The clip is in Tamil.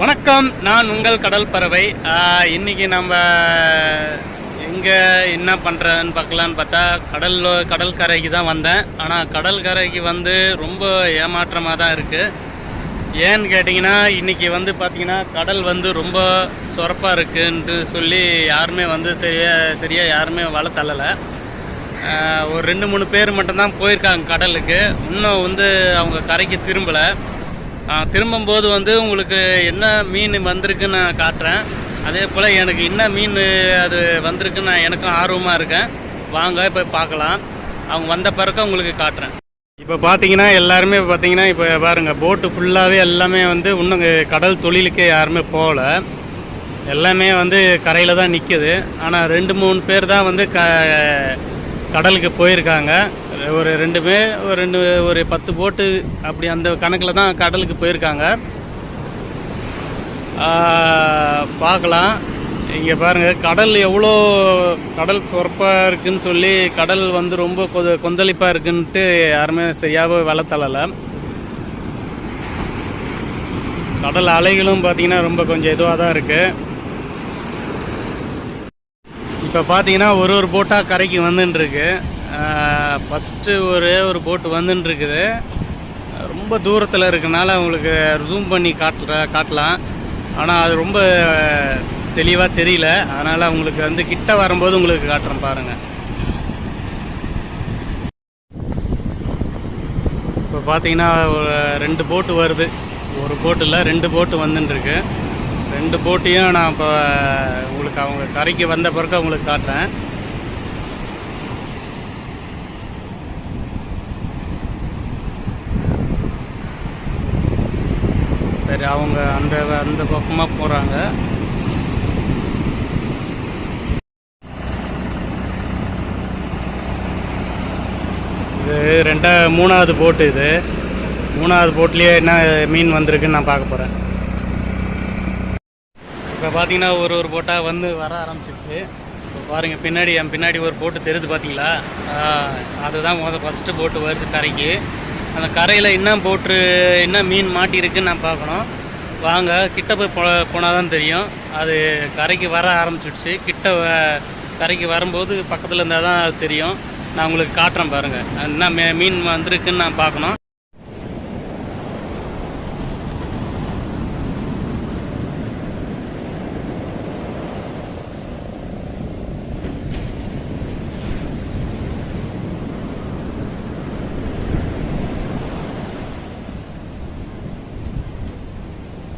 வணக்கம் நான் உங்கள் கடல் பறவை. இன்றைக்கி இன்னைக்கு நம்ம எங்கே என்ன பண்ணுறேன்னு பார்க்கலான்னு பார்த்தா கடல் கடற்கரைக்கு தான் வந்தேன். ஆனால் கடற்கரைக்கு வந்து ரொம்ப ஏமாற்றமாக தான் இருக்குது ஏன்னு கேட்டிங்கன்னா இன்றைக்கி வந்து பார்த்திங்கன்னா கடல் வந்து ரொம்ப சொரப்பாக இருக்குன்ட்டு சொல்லி யாருமே வந்து சரியாக சரியாக யாருமே வளர்த்தள்ளலை தள்ளலை. ஒரு ரெண்டு மூணு பேர் மட்டும்தான் போயிருக்காங்க கடலுக்கு. இன்னும் வந்து அவங்க கரைக்கு திரும்பலை. திரும்பும்போது வந்து உங்களுக்கு என்ன மீன் வந்திருக்குன்னு நான் காட்டுறேன். அதே போல் எனக்கு என்ன மீன் அது வந்திருக்குன்னு நான் எனக்கும் ஆர்வமாக இருக்கேன். வாங்க இப்போ பார்க்கலாம். அவங்க வந்த பிறகு உங்களுக்கு காட்டுறேன். இப்போ பார்த்தீங்கன்னா எல்லாருமே பார்த்தீங்கன்னா இப்போ பாருங்கள் போட்டு ஃபுல்லாகவே எல்லாமே வந்து இன்னும் கடல் தொழிலுக்கே யாருமே போகல. எல்லாமே வந்து கரையில் தான் நிற்கிது ஆனால் ரெண்டு மூணு பேர் தான் வந்து க கடலுக்கு போயிருக்காங்க. ஒரு ரெண்டு பேர் ஒரு ரெண்டு ஒரு பத்து போட்டு அப்படி அந்த கணக்கில் தான் கடலுக்கு போயிருக்காங்க. பார்க்கலாம். இங்கே பாருங்கள் கடல் எவ்வளோ கடல் சொற்பாக இருக்குன்னு சொல்லி கடல் வந்து ரொம்ப கொ கொந்தளிப்பாக இருக்குன்ட்டு யாருமே சரியாக வலை கடல் அலைகளும் பார்த்தீங்கன்னா ரொம்ப கொஞ்சம் இதுவாக தான் இருக்குது இப்போ பார்த்தீங்கன்னா ஒரு ஒரு போட்டாக கரைக்கு வந்துட்டுருக்கு ஃபஸ்ட்டு ஒரே ஒரு போட்டு வந்துட்டுருக்குது ரொம்ப தூரத்தில் இருக்கனால உங்களுக்கு ஜூம் பண்ணி காட்டுற காட்டலாம். ஆனால் அது ரொம்ப தெளிவாக தெரியல. அதனால் உங்களுக்கு வந்து கிட்ட வரும்போது உங்களுக்கு காட்டுறேன் பாருங்கள் இப்போ பார்த்தீங்கன்னா ஒரு ரெண்டு போட்டு வருது. ஒரு போட்டு இல்லை ரெண்டு போட்டு வந்துட்டுருக்கு ரெண்டு போட்டையும் நான் இப்போ உங்களுக்கு அவங்க கரைக்கு வந்த பிறகு உங்களுக்கு காட்டுறேன். சரி அவங்க அந்த அந்த பக்கமாக போகிறாங்க இது ரெண்டா மூணாவது போட்டு இது. மூணாவது போட்லேயே என்ன மீன் வந்திருக்குன்னு நான் பார்க்க போகிறேன் இப்போ பார்த்தீங்கன்னா ஒரு ஒரு போட்டாக வந்து வர ஆரம்பிச்சிருச்சு. இப்போ பாருங்கள் பின்னாடி என் பின்னாடி ஒரு போட்டு தெரியுது பார்த்தீங்களா? அதுதான் முதல் ஃபஸ்ட்டு போட்டு வருது கரைக்கு. அந்த கரையில் என்ன போட்டு என்ன மீன் மாட்டியிருக்குன்னு நான் பார்க்கணும். வாங்க கிட்ட போய் போ போனால் தான் தெரியும். அது கரைக்கு வர ஆரம்பிச்சிடுச்சு கிட்ட வ- கரைக்கு வரும்போது பக்கத்தில் இருந்தால் தான் அது தெரியும். நான் உங்களுக்கு காட்டுறேன் பாருங்கள் என்ன மீன் வந்திருக்குன்னு நான் பார்க்கணும்.